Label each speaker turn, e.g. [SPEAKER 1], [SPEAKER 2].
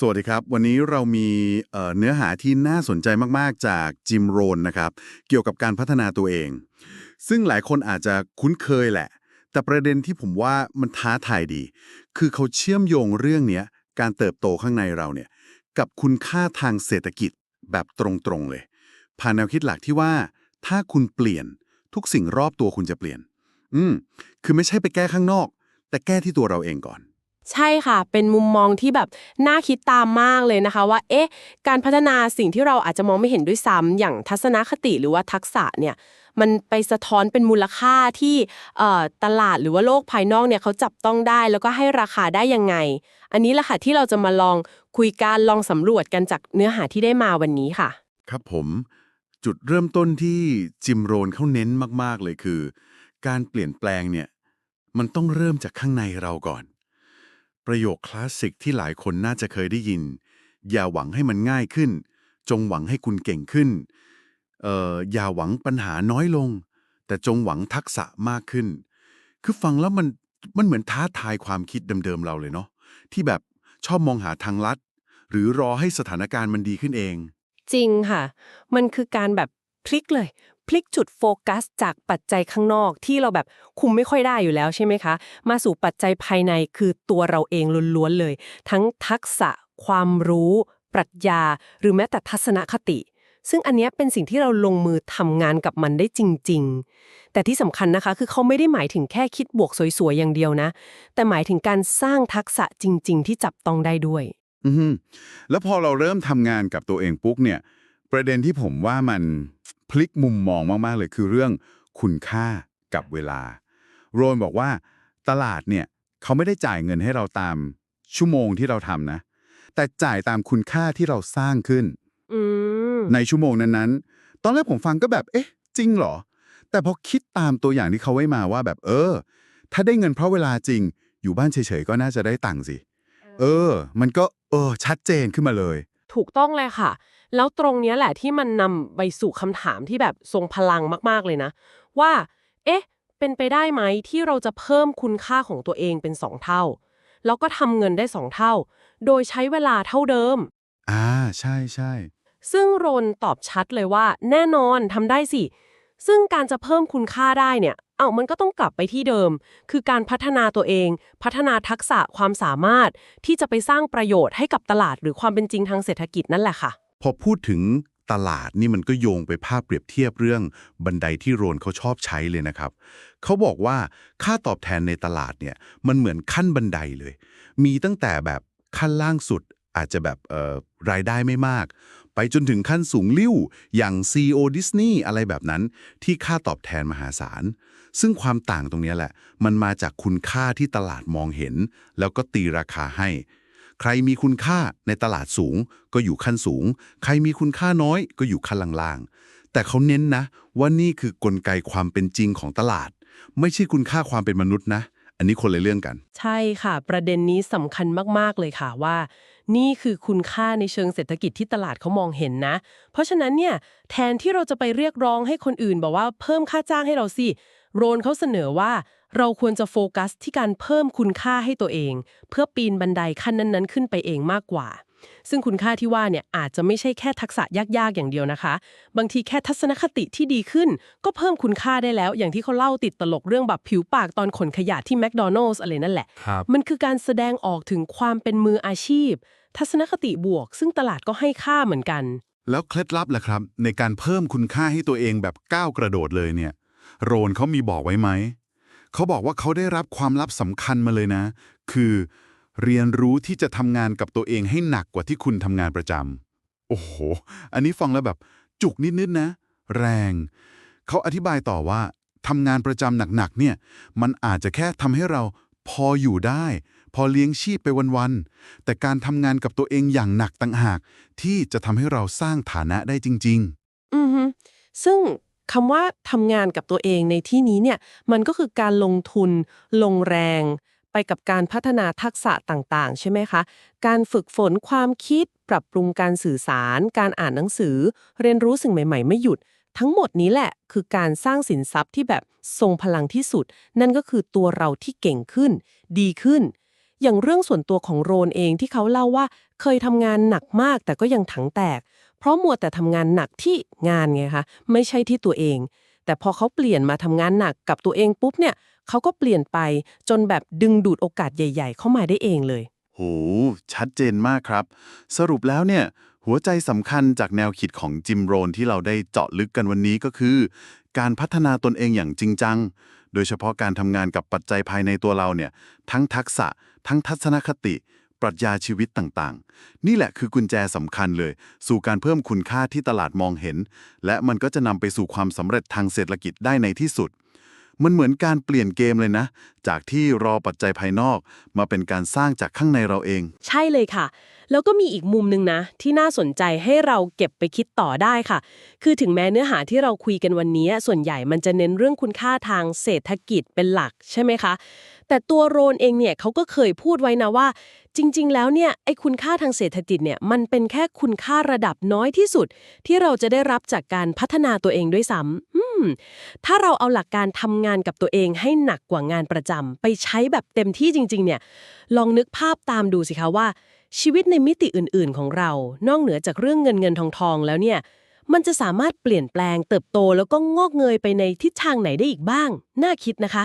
[SPEAKER 1] สวัสดีครับ วันนี้เรามีเนื้อหาที่น่าสนใจมาก ๆ จากจิมโรนนะครับ เกี่ยวกับการพัฒนาตัวเอง ซึ่งหลายคนอาจจะคุ้นเคยแหละ แต่ประเด็นที่ผมว่ามันท้าทายดี คือเขาเชื่อมโยงเรื่องนี้การเติบโตข้างในเราเนี่ยกับคุณค่าทางเศรษฐกิจแบบตรงๆเลย ผ่านแนวคิดหลักที่ว่า ถ้าคุณเปลี่ยนทุกสิ่งรอบตัวคุณจะเปลี่ยน อืมคือไม่ใช่ไปแก้ข้างนอก แต่แก้ที่ตัวเราเองก่อน
[SPEAKER 2] ใช่ค่ะ เป็นมุมมองที่แบบน่าคิดตามมากเลยนะคะว่า เอ๊ะ การพัฒนาสิ่งที่เราอาจจะมองไม่เห็นด้วยซ้ำอย่างทัศนคติหรือว่าทักษะเนี่ย มันไปสะท้อนเป็นมูลค่าที่ตลาดหรือว่าโลกภายนอกเนี่ยเขาจับต้องได้แล้วก็ให้ราคาได้ยังไง อันนี้แหละค่ะที่เราจะมาลองคุยกันลองสำรวจกันจากเนื้อหาที่ได้มาวันนี้ค่ะ
[SPEAKER 1] ครับผม จุดเริ่มต้นที่จิมโรนเขาเน้นมากๆเลยคือ การเปลี่ยนแปลงเนี่ยมันต้องเริ่มจากข้างในเราก่อน ประโยคคลาสสิกที่หลายคนน่าจะเคยได้ยิน อย่าหวังให้มันง่ายขึ้น จงหวังให้คุณเก่งขึ้นเอ่ออย่าหวังปัญหาน้อยลง แต่จงหวังทักษะมากขึ้น คือฟังแล้วมันมันเหมือนท้าทายความคิดเดิมๆเราเลยเนาะที่แบบชอบมองหาทางลัด หรือรอให้สถานการณ์มันดีขึ้นเอง
[SPEAKER 2] จริงค่ะ มันคือการแบบพลิกเลย พลิกจุดโฟกัส จากปัจจัยข้างนอกที่เราแบบคุมไม่ค่อยได้อยู่แล้วใช่ไหมคะ มาสู่ปัจจัยภายในคือตัวเราเองล้วนๆเลย ทั้งทักษะ ความรู้ ปรัชญา หรือแม้แต่ทัศนคติ ซึ่งอันนี้เป็นสิ่งที่เราลงมือทำงานกับมันได้จริง ๆ แต่ที่สำคัญนะคะคือเขาไม่ได้หมายถึงแค่คิดบวกสวยๆอย่างเดียวนะ แต่หมายถึงการสร้างทักษะจริง ๆ ที่จับต้องได้ด้วย
[SPEAKER 1] อืแล้วพอเราเริ่มทำงานกับตัวเองปุ๊บเนี่ย ประเด็นที่ผมว่ามัน พลิกมุมมองมาก ๆ เลยคือเรื่องคุณค่ากับเวลา โรนบอกว่าตลาดเนี่ยเขาไม่ได้จ่ายเงินให้เราตามชั่วโมงที่เราทำนะ แต่จ่ายตามคุณค่าที่เราสร้างขึ้น
[SPEAKER 2] อืม
[SPEAKER 1] ในชั่วโมงนั้นๆ ตอนแรกผมฟังก็แบบ เอ๊ะ จริงเหรอ แต่พอคิดตามตัวอย่างที่เขาไว้มาว่าแบบเออ ถ้าได้เงินเพราะเวลาจริง อยู่บ้านเฉยๆก็น่าจะได้ตังค์สิ เออ มันก็ เออ ชัดเจนขึ้นมาเลย
[SPEAKER 2] ถูกต้องเลยค่ะ แล้วตรงเนี้ยแหละที่มันนำไปสู่คำถามที่แบบทรงพลังมากๆเลยนะ ว่า เอ๊ะ เป็นไปได้ไหมที่เราจะเพิ่มคุณค่าของตัวเองเป็นสองเท่า แล้วก็ทำเงินได้สองเท่า โดยใช้เวลาเท่าเดิม
[SPEAKER 1] อ่า ใช่ใช่
[SPEAKER 2] ซึ่งโรนตอบชัดเลยว่า แน่นอนทำได้สิ ซึ่งการจะเพิ่มคุณค่าได้เนี่ย เอ้ามันก็ต้องกลับไปที่เดิม คือการพัฒนาตัวเอง พัฒนาทักษะความสามารถที่จะไปสร้างประโยชน์ให้กับตลาดหรือความเป็นจริงทางเศรษฐกิจนั่นแหละค่ะ
[SPEAKER 1] พอพูดถึงตลาดนี่มันก็โยงไปภาพเปรียบเทียบเรื่องบันไดที่โรนเขาชอบใช้เลยนะครับ เขาบอกว่าค่าตอบแทนในตลาดเนี่ยมันเหมือนขั้นบันไดเลย มีตั้งแต่แบบขั้นล่างสุดอาจจะแบบเอ่อรายได้ไม่มาก ไปจนถึงขั้นสูงลิ่ว อย่าง CEO Disney อะไรแบบนั้น ที่ค่าตอบแทนมหาศาล ซึ่งความต่างตรงนี้แหละ มันมาจากคุณค่าที่ตลาดมองเห็น แล้วก็ตีราคาให้ ใครมีคุณค่าในตลาดสูง ก็อยู่ขั้นสูง ใครมีคุณค่าน้อยก็อยู่ขั้นล่างๆ แต่เขาเน้นนะ ว่านี่คือกลไกความเป็นจริงของตลาด ไม่ใช่คุณค่าความเป็นมนุษย์นะ อันนี้คนละเรื่องกัน
[SPEAKER 2] ใช่ค่ะ ประเด็นนี้สำคัญมาก ๆ เลยค่ะว่า นี่คือคุณค่าในเชิงเศรษฐกิจที่ตลาดเขามองเห็นนะ เพราะฉะนั้นเนี่ยแทนที่เราจะไปเรียกร้องให้คนอื่น บอกว่าเพิ่มค่าจ้างให้เราสิโรนเขาเสนอว่าเราควรจะโฟกัสที่การเพิ่มคุณค่าให้ตัวเอง เพื่อปีนบันไดขั้นนั้น ๆ ขึ้นไปเองมากกว่า ซึ่งคุณค่าที่ว่าเนี่ยอาจจะไม่ใช่แค่ทักษะยากๆอย่างเดียวนะคะ บางทีแค่ทัศนคติที่ดีขึ้น ก็เพิ่มคุณค่าได้แล้ว อย่างที่เขาเล่าติดตลกเรื่องแบบผิวปากตอนขนขยะที่แมคโดนัลส์อะไรนั่นแหละ
[SPEAKER 3] ครับ
[SPEAKER 2] มันคือการแสดงออกถึงความเป็นมืออาชีพ ทัศนคติบวก ซึ่งตลาดก็ให้ค่าเหมือนกัน
[SPEAKER 1] แล้วเคล็ดลับล่ะครับ ในการเพิ่มคุณค่าให้ตัวเองแบบก้าวกระโดดเลยเนี่ย โรนเขามีบอกไว้ไหมเขาบอกว่าเขาได้รับความลับสำคัญมาเลยนะ คือ เรียนรู้ที่จะทำงานกับตัวเองให้หนักกว่าที่คุณทำงานประจำโอ้โห อันนี้ฟังแล้วแบบ จุกนิดๆนะ แรง เขาอธิบายต่อว่าทำงานประจำหนักๆเนี่ย มันอาจจะแค่ทำให้เราพออยู่ได้ พอเลี้ยงชีพไปวันๆ แต่การทำงานกับตัวเองอย่างหนักต่างหาก ที่จะทำให้เราสร้างฐานะได้จริง ๆ
[SPEAKER 2] อือฮึซึ่งคำว่าทำงานกับตัวเองในที่นี้เนี่ย มันก็คือการลงทุน ลงแรง กับการพัฒนาทักษะต่างๆ ใช่ไหมคะ การฝึกฝนความคิด ปรับปรุงการสื่อสาร การอ่านหนังสือ เรียนรู้สิ่งใหม่ ๆ ไม่หยุด ทั้งหมดนี้แหละคือการสร้างสินทรัพย์ที่แบบทรงพลังที่สุด นั่นก็คือตัวเราที่เก่งขึ้น ดีขึ้น อย่างเรื่องส่วนตัวของโรนเองที่เขาเล่าว่า เคยทำงานหนักมากแต่ก็ยังถังแตก เพราะมัวแต่ทำงานหนักที่งานไงคะไม่ใช่ที่ตัวเอง แต่พอเขาเปลี่ยนมาทำงานหนักกับตัวเองปุ๊บเนี่ยเขาก็เปลี่ยนไปจนแบบดึงดูดโอกาสใหญ่ ๆ เข้ามาได้เองเลย
[SPEAKER 1] โห ชัดเจนมากครับ สรุปแล้วเนี่ย หัวใจสำคัญจากแนวคิดของจิมโรนที่เราได้เจาะลึกกันวันนี้ก็คือ การพัฒนาตนเองอย่างจริงจัง โดยเฉพาะการทำงานกับปัจจัยภายในตัวเราเนี่ย ทั้งทักษะ ทั้งทัศนคติ ปรัชญาชีวิตต่างๆ นี่แหละคือกุญแจสำคัญเลย สู่การเพิ่มคุณค่าที่ตลาดมองเห็น และมันก็จะนำไปสู่ความสำเร็จทางเศรษฐกิจได้ในที่สุด มันเหมือนการเปลี่ยนเกมเลยนะ จากที่รอปัจจัยภายนอก มาเป็นการสร้างจากข้างในเราเอง
[SPEAKER 2] ใช่เลยค่ะ แล้วก็มีอีกมุมหนึ่งนะ ที่น่าสนใจให้เราเก็บไปคิดต่อได้ค่ะ คือถึงแม้เนื้อหาที่เราคุยกันวันนี้ ส่วนใหญ่มันจะเน้นเรื่องคุณค่าทางเศรษฐกิจเป็นหลักใช่ไหมคะ แต่ตัวโรนเองเนี่ยเขาก็เคยพูดไว้นะว่า จริง ๆ แล้วเนี่ยไอ้คุณค่าทางเศรษฐกิจเนี่ยมันเป็นแค่คุณค่าระดับน้อยที่สุด ที่เราจะได้รับจากการพัฒนาตัวเองด้วยซ้ำถ้าเราเอาหลักการทำงานกับตัวเองให้หนักกว่างานประจำไปใช้แบบเต็มที่จริง ๆ เนี่ยลองนึกภาพตามดูสิคะว่า ชีวิตในมิติอื่น ๆ ของเรา นอกเหนือจากเรื่องเงินเงินทองทองแล้วเนี่ย มันจะสามารถเปลี่ยนแปลงเติบโตแล้วก็งอกเงยไปในทิศทางไหนได้อีกบ้าง น่าคิดนะคะ